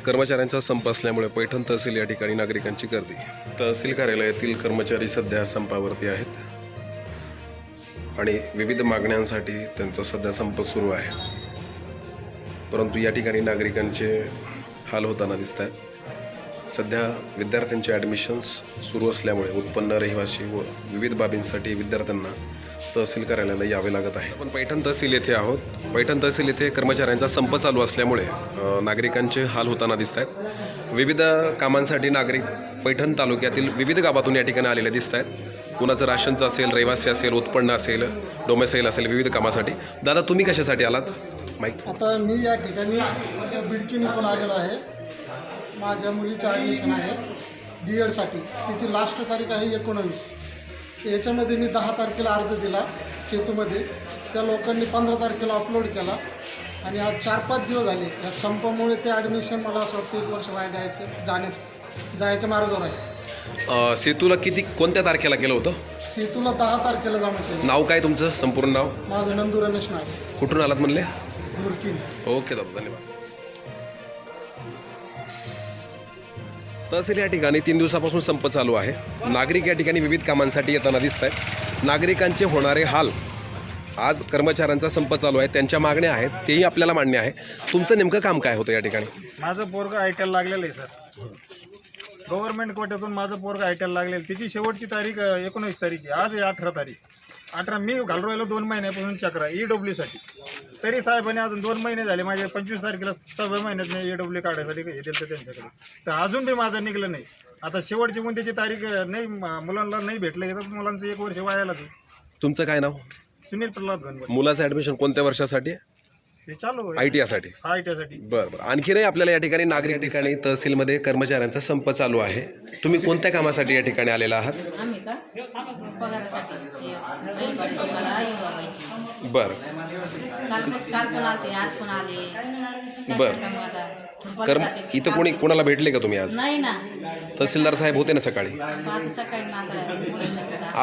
कर्मचाऱ्यांचा संप असल्यामुळे पैठण तहसील या ठिकाणी नागरिकांची गर्दी. तहसील कार्यालयातील कर्मचारी सध्या संपावरती आहेत. आणि विविध मागण्यांसाठी त्यांचा सध्या संप सुरू आहे. परंतु या ठिकाणी नागरिकांचे हाल होताना दिसत आहेत सध्या विद्यार्थ्यांचे ॲडमिशन्स सुरू असल्यामुळे उत्पन्न रहिवासी व विविध बाबींसाठी विद्यार्थ्यांना तहसील कार्यालयाला यावे लागत आहे. आपण पैठण तहसील येथे आहोत. पैठण तहसील येथे कर्मचाऱ्यांचा संप चालू असल्यामुळे नागरिकांचे हाल होताना दिसत आहेत विविध कामांसाठी नागरिक पैठण तालुक्यातील विविध गावातून या ठिकाणी आलेले दिसत आहेत कुणाचं राशनचं असेल रहिवासी असेल उत्पन्न असेल डोमेसाईल असेल विविध कामासाठी. दादा तुम्ही कशासाठी आलात? माईक आता मी या ठिकाणी बिडकीन इथून आलेलो आहे. माझ्या मुलीचं ॲडमिशन आहे डी एडसाठी तिची लास्ट तारीख आहे एकोणवीस. याच्यामध्ये मी दहा तारखेला अर्ज दिला सेतूमध्ये. त्या लोकांनी पंधरा तारखेला अपलोड केला. आणि आज चार पाच दिवस झाले. या संपामुळे ते ॲडमिशन मला असं वाटतं एक वर्ष वाया जायचं जाण्यात जायच्या मार्गावर आहे. सेतूला किती कोणत्या तारखेला केलं होतं? सेतूला दहा तारखेला जाणं केलं नाव काय तुमचं? संपूर्ण नाव? माझं नंदू रमेश नाईक कुठून आलात म्हणले? ओके दादा धन्यवाद. तहसील या ठिकाणी तीन दिवसापासून संप चालू आहे. नागरिक या ठिकाणी विविध कामांसाठी येताना दिसत आहेत नागरिकांचे होणारे हाल आज कर्मचाऱ्यांचा संप चालू आहे त्यांच्या मागण्या आहेत तेही आपल्याला मान्य आहे. तुमचं नेमकं काम काय होतं या ठिकाणी? माझं पोरग आय लागलेलं आहे सर. गव्हर्नमेंट कोट्यातून माझं पोरग आय टी लागलेलं तिची शेवटची तारीख अ, एकोणवीस तारीख आहे. आज आहे अठरा तारीख. अठरा मी घालून राहिलो दोन महिन्यापासून चक्र ई डब्ल्यूसाठी तरी साहेबांनी अजून दोन महिने झाले माझे पंचवीस तारखेला सहाव्या महिन्यात मी ई डब्ल्यू काढायसाठी हे दिलं त्यांच्याकडे. तर अजून बी माझं निघलं नाही. आता शेवटची मुंदेची तारीख नाही मुलांना नाही भेटलं तर मुलांचं एक वर्ष वायाला तुमचं काय नाव? सुनील प्रल्हाद मुलाचं ॲडमिशन कोणत्या वर्षासाठी? हे चालू आय टी आसाठी आय टीसाठी बरं बरं. आणखीनही आपल्याला या ठिकाणी नागरिक या ठिकाणी तहसीलमध्ये कर्मचाऱ्यांचा संप चालू आहे. तुम्ही कोणत्या कामासाठी या ठिकाणी आलेला आहात? आम्ही का? पगारासाठी हे बैलगाडी तुम्हाला येवायची बरं. काल काल पण आलते आज पण आले. काय बरं. करता मग आता? कर्म. इथं कोणी कोणाला भेटले का तुम्ही आज? नाही ना. तहसीलदार साहेब होते ना सकाळी. आता माझा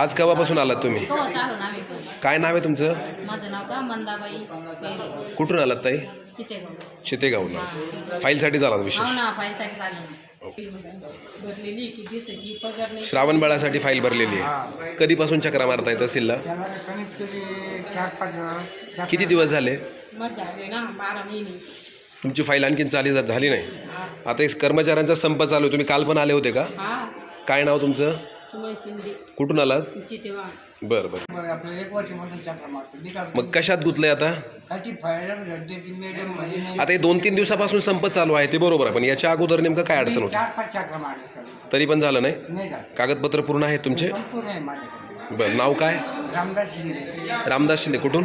आज केव्हापासून आलात तुम्ही? आला. कवा चालू ना आम्ही पण? काय नाव आहे तुमचं? माझं नाव का? मंदाबाई पेरे. कुठून आलात ताई? चितेगाव. चितेगावला फाईलसाठी झाला हो विशेष ना फाईलसाठी चालू भरलेली की दिवसाची पगार नाही श्रावण बाळासाठी फाईल भरलेली आहे. कधीपासून चक्रा मारताय तहसीलला किती दिवस झाले? मजा आली ना बारा महिने तुमची फाईल आणखीन चाली झाली नाही. आता एक कर्मचाऱ्यांचा संप चालू आहे. तुम्ही काल पण आले होते का? हा. काय नाव तुमचं? शिंदे. कुठून आलात? बरं बरं. आपलं एक वर्षामध्ये चक्र मारतो. निकाल मग कशात गुंतलंय आता? ती फायनल घडते ती मॅडम म्हणजे आता हे दोन तीन दिवसापासून संप चालू आहे ते बरोबर आहे पण याच्या अगोदर नेमकं काय अडचण होती? चार पाच चक्र मारले सर तरी पण झालं नाही? नाही झालं. कागदपत्र पूर्ण आहेत तुमचे? संपूर्ण आहे माझ्याकडे. बरं नाव काय? रामदास शिंदे. रामदास शिंदे कुठून?